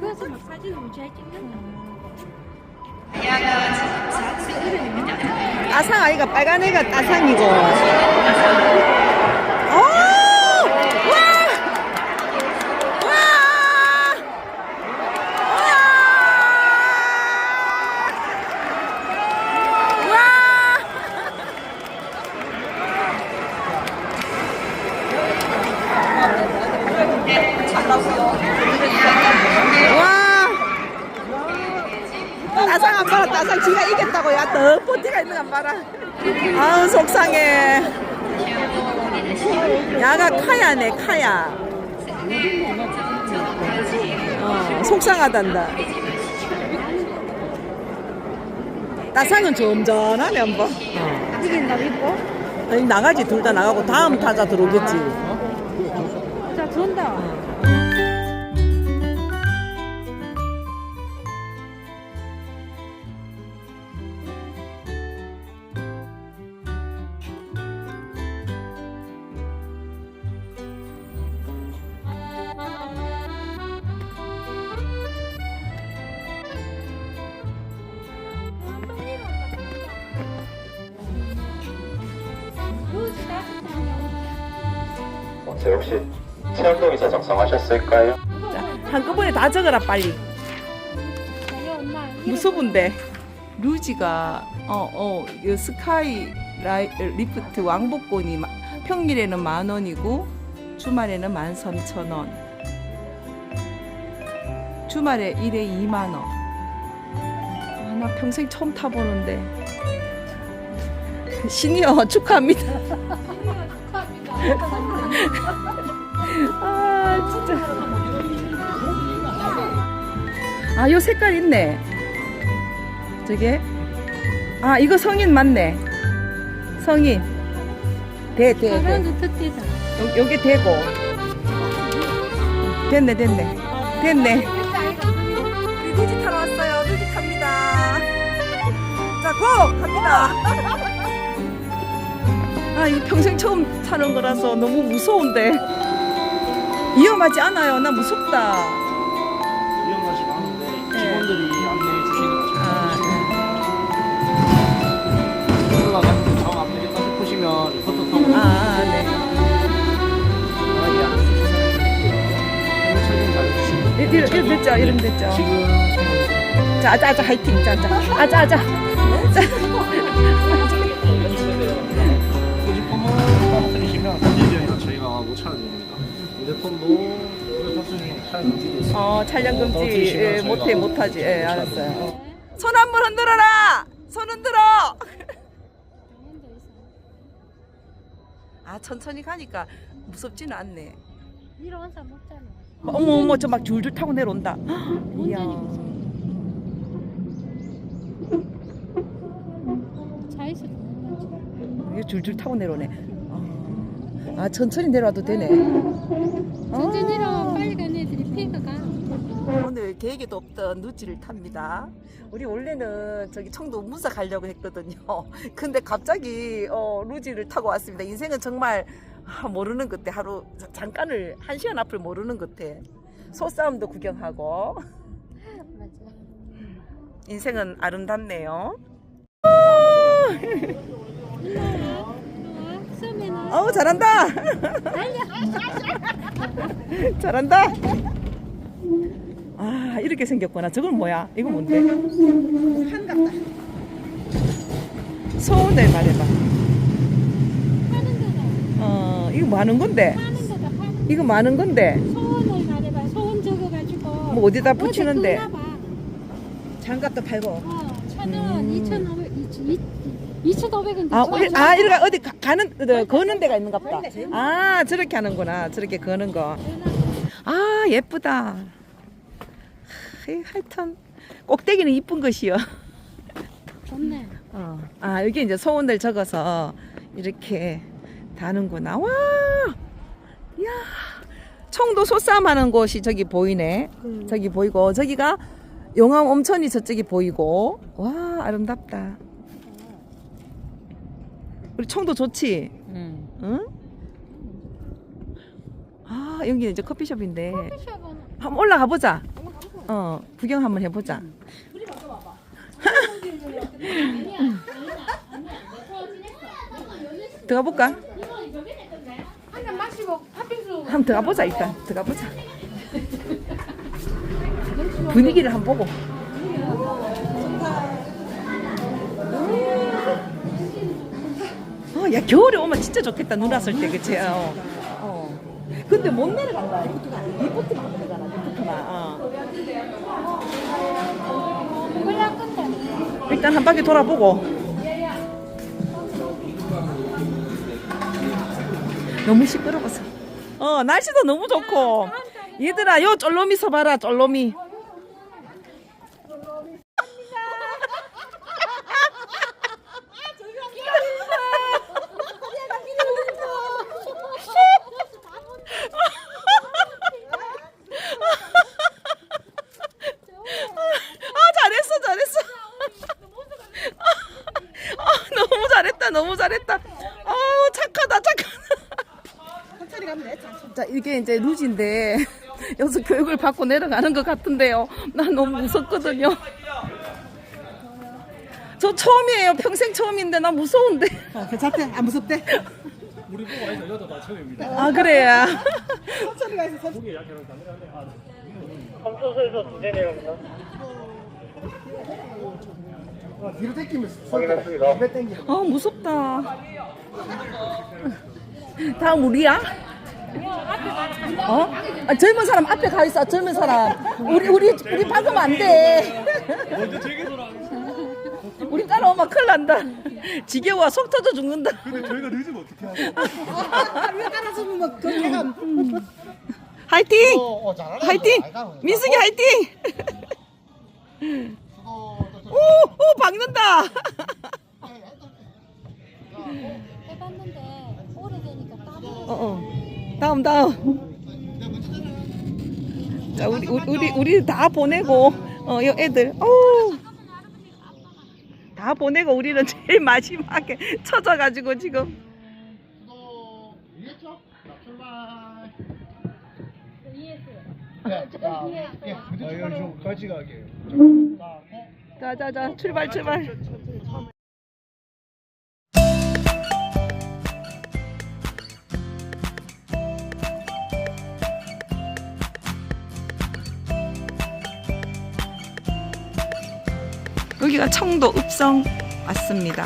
그래서 막 사진을 무지하게 찍는다. 따상 아이가 빨간 애가 따상이고. 어! 와! 와! 와! 와! 와! 따상 안 지가 이겼다고 야더 포티가 있는 거안 봐라. 아우 속상해. 야가 카야네 카야. 어, 속상하단다. 따상은 점잖하네 한번. 이긴다, 이거? 아니 나가지 둘 다 나가고 다음 타자 들어오겠지. 자, 돈다. 자, 혹시 체험동의서 작성하셨을까요? 자, 한꺼번에 다 적어라 빨리 무서운데 루지가 어어 스카이 라이, 리프트 왕복권이 마- 평일에는 만 원이고 주말에는 만 삼천 원 주말에 일에 2만 원. 아, 나 평생 처음 타보는데 시니어 축하합니다. 아 진짜. 아, 요 색깔 있네. 저게. 아, 이거 성인 맞네. 성인. 대, 대, 대. 사랑도 뜻대다. 요, 요게 대고. 됐네, 됐네. 됐네. 우리 누지 타러 왔어요. 누지 탑니다. 자, 고! 갑니다. 아, 이거 평생 처음 타는 거라서 너무 무서운데. 위험하지 않아요. 나 무섭다. 위험하지 않은데 네. 직원들이 안내해 주시는 거죠. 아, 올라가서 정안 되겠다 싶으시면 리포터 타고 아, 아, 네. 이름 됐죠? 이름 됐죠? 지금 자, 아자, 화이팅. 자, 자. 아자, 아자. 자. 어. 어, 촬영 금지. 떨어뜨리시면 예, 못해, 못하지. 예, 못 알았어요. 찾아드립니다. 손한 번 흔들어라! 손 흔들어! 아, 천천히 가니까 무섭지는 않네. 이런 사람 없잖아. 어머, 어머, 저 막 줄줄 타고 내려온다. 이야. 이게 줄줄 타고 내려오네. 어. 아, 천천히 내려와도 되네. 전진이랑 빨리 가는 애들이 피가 가. 오늘 계획에도 없던 누지를 탑니다. 우리 원래는 저기 청도 문사 가려고 했거든요. 근데 갑자기 어, 루지를 타고 왔습니다. 인생은 정말 아, 모르는 그때 하루 자- 잠깐을 한 시간 앞을 모르는 그때 소싸움도 구경하고 맞아. 인생은 아름답네요. 어우 잘한다. 잘한다. 아 이렇게 생겼구나. 저건 뭐야? 이건 뭔데? 한갑다. 소원을 말해봐. 파는. 어 이거 뭐 하는 건데? 파는 데다 파는 이거 뭐 하는 건데? 소원을 말해봐. 소원 적어가지고. 뭐 어디다 붙이는데? 봐. 장갑도 팔고. 어, 천 원, 이천 오백, 이천 오백 원. 아, 우리, 아, 이렇게 어디 가, 가는, 어, 거는 데가 있는가 보다. 아, 저렇게 하는구나. 저렇게 거는 거. 아, 예쁘다. 하여튼, 꼭대기는 이쁜 것이요. 좋네. 어. 아, 여기 이제 소원들 적어서 이렇게 다는구나. 와! 야 청도 소싸움 하는 곳이 저기 보이네. 저기 보이고, 저기가 용암 온천이 저쪽이 보이고. 와, 아름답다. 우리 청도 좋지? 응? 아, 여기 이제 커피숍인데. 커피숍은 한번 올라가 보자. 어 구경 한번 해보자. 들어가 볼까? 한잔 마시고 팥빙수 한번 들어가 보자 일단 들어가 보자. 분위기를 한번 보고. 어, 야 겨울에 오면 진짜 좋겠다 눈 왔을 때 그치? 어. 어. 근데 못 내려간다. 리프트가 리 리프트만. 어. 일단 한 바퀴 돌아보고. 너무 시끄러워서. 어 날씨도 너무 좋고. 얘들아 요 쫄로미 서봐라 쫄로미. 아 잘했어 잘했어. 아, 너무 잘했다 너무 잘했다. 아 착하다 착하다. 자 이게 이제 루지인데 여기서 교육을 받고 내려가는 것 같은데요. 난 너무 무섭거든요. 저 처음이에요. 평생 처음인데 나 무서운데. 괜찮대? 안 무섭대? 우리 보고 와서 여도 다 처음입니다. 아 그래요. 천천히가 있어 천천히 고개 약해서 가능한데 아, 어, 뒤로 땡기면 확인했습니다. 아 무섭다. 다음 우리야? 어? 아, 젊은 사람 앞에 가 있어. 젊은 사람. 우리 우리 우리 박으면 안 돼. 먼저 제게도라. 우리 따라오면 큰일 난다. 지겨워 속 터져 죽는다. 근데 저희가 늦으면 어떻게 하죠? 왜 따라서면 막 화이팅! 어, 잘하네 화이팅! 민숙이 화이팅! 오, 오 박는다. 해봤는데 오래되니까 따로 어, 어. 다음 다음. 자 우리 우리 우리, 다 보내고 어, 요 애들. 오. 다 보내고 우리는 제일 마지막에 쳐져가지고 지금. 자자자 출발 출발. 여기가 청도 읍성 왔습니다.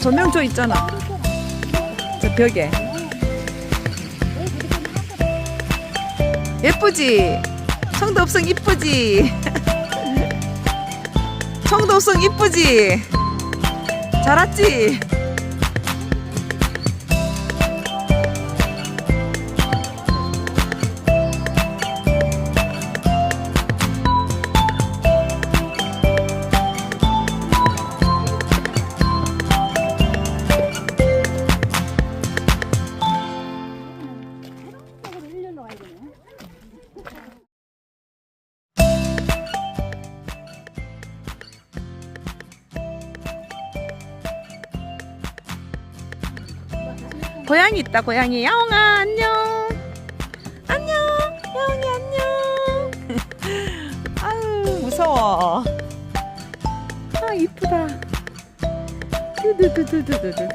조명조 있잖아. 저 벽에. 예쁘지? 청도 읍성 이쁘지? 청도읍성 이쁘지? 잘 왔지? 고양이 있다 고양이. 야옹아 안녕. 안녕. 야옹이 안녕. 아유. 무서워. 아 이쁘다. 두두두두두두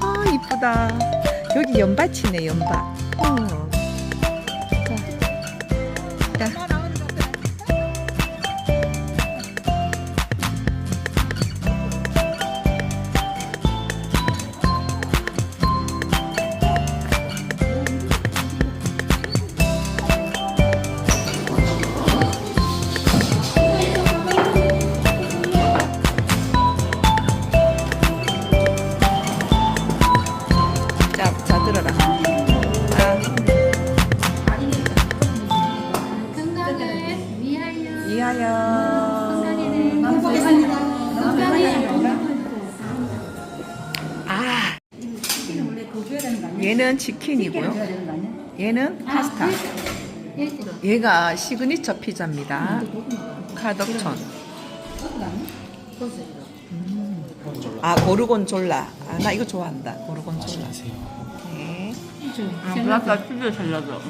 아 이쁘다. 여기 연밭이네 연밭. 어. 자. 자. 얘는 치킨이고요. 얘는 파스타. 얘가 시그니처 피자입니다. 카덕천. 아 고르곤졸라. 아 나 이거 좋아한다. 고르곤졸라. 오케이. 아, 브라타 치즈 살려줘.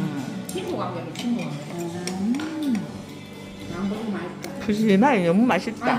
푸짐하게 너무 맛있다.